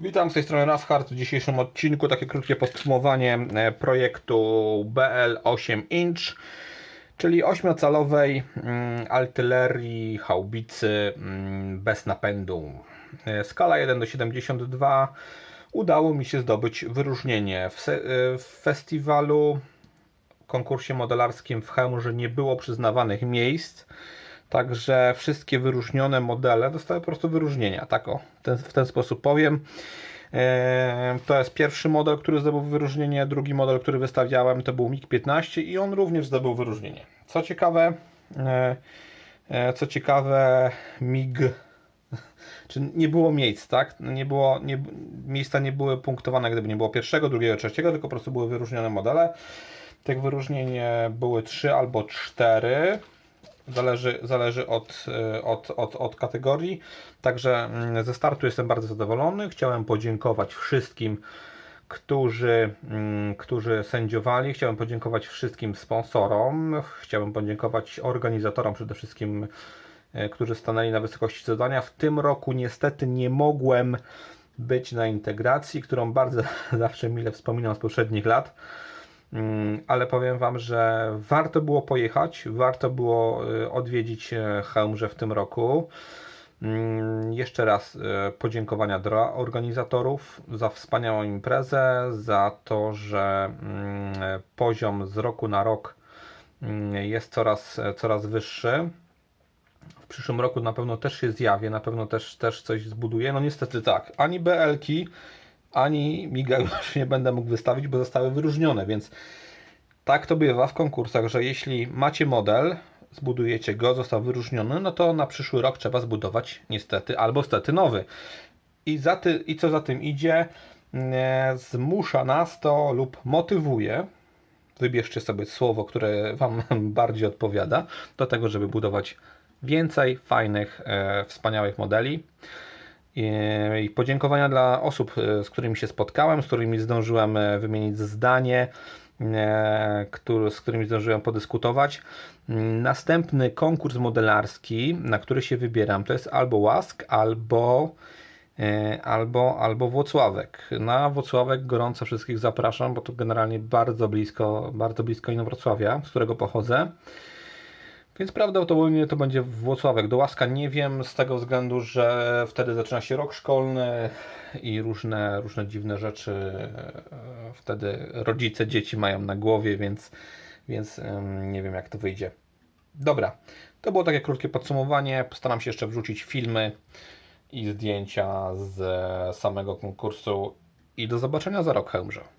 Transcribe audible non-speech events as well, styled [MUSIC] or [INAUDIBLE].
Witam z tej strony Rafhard. W dzisiejszym odcinku takie krótkie podsumowanie e, projektu BL8 Inch, czyli 8-calowej mm, artylerii haubicy mm, bez napędu. E, Skala 1 do 72. Udało mi się zdobyć wyróżnienie. W, e, w festiwalu, konkursie modelarskim w Chełmże nie było przyznawanych miejsc. Także wszystkie wyróżnione modele dostały po prostu wyróżnienia. Tak o, ten, w ten sposób powiem. Eee, To jest pierwszy model, który zdobył wyróżnienie. Drugi model, który wystawiałem, to był MiG-15 i on również zdobył wyróżnienie. Co ciekawe, e, e, co ciekawe, MiG [LAUGHS] czy nie było miejsc, tak? Nie było, nie, miejsca nie były punktowane, gdyby nie było pierwszego, drugiego, trzeciego, tylko po prostu były wyróżnione modele. Tych wyróżnień e, były trzy albo cztery. Zależy, zależy od, e, od, od, od kategorii. Także mm, ze startu jestem bardzo zadowolony. Chciałem podziękować wszystkim, którzy, mm, którzy sędziowali. Chciałem podziękować wszystkim sponsorom. Chciałem podziękować organizatorom przede wszystkim, e, którzy stanęli na wysokości zadania. W tym roku niestety nie mogłem być na integracji, którą bardzo [LAUGHS] zawsze mile wspominam z poprzednich lat. Mm, ale powiem Wam, że warto było pojechać, warto było y, odwiedzić e, Chełmże w tym roku. Mm, Jeszcze raz y, podziękowania dla organizatorów za wspaniałą imprezę, za to, że mm, poziom z roku na rok jest coraz, coraz wyższy. W przyszłym roku na pewno też się zjawię, na pewno też, też coś zbuduję. No niestety tak, ani BL-ki, ani Miga już [LAUGHS] nie będę mógł wystawić, bo zostały wyróżnione, więc tak to bywa w konkursach, że jeśli macie model, zbudujecie go, został wyróżniony, no to na przyszły rok trzeba zbudować niestety albo stety nowy. I, za ty, I co za tym idzie, e, zmusza nas to lub motywuje, wybierzcie sobie słowo, które Wam [LAUGHS] bardziej odpowiada, do tego, żeby budować więcej fajnych, e, wspaniałych modeli. I podziękowania dla osób, e, z którymi się spotkałem, z którymi zdążyłem e, wymienić zdanie, e, z którymi zdążyłem podyskutować. Następny konkurs modelarski, na który się wybieram, to jest albo Łask, albo, albo, albo Włocławek. Na Włocławek gorąco wszystkich zapraszam, bo to generalnie bardzo blisko, bardzo blisko Inowrocławia, z którego pochodzę. Więc prawdopodobnie to będzie Włocławek. Do Łaska nie wiem z tego względu, że wtedy zaczyna się rok szkolny i różne, różne dziwne rzeczy e, wtedy rodzice dzieci mają na głowie, więc, więc nie wiem jak to wyjdzie. Dobra, to było takie krótkie podsumowanie. Postaram się jeszcze wrzucić filmy i zdjęcia z samego konkursu i do zobaczenia za rok, Chełmże.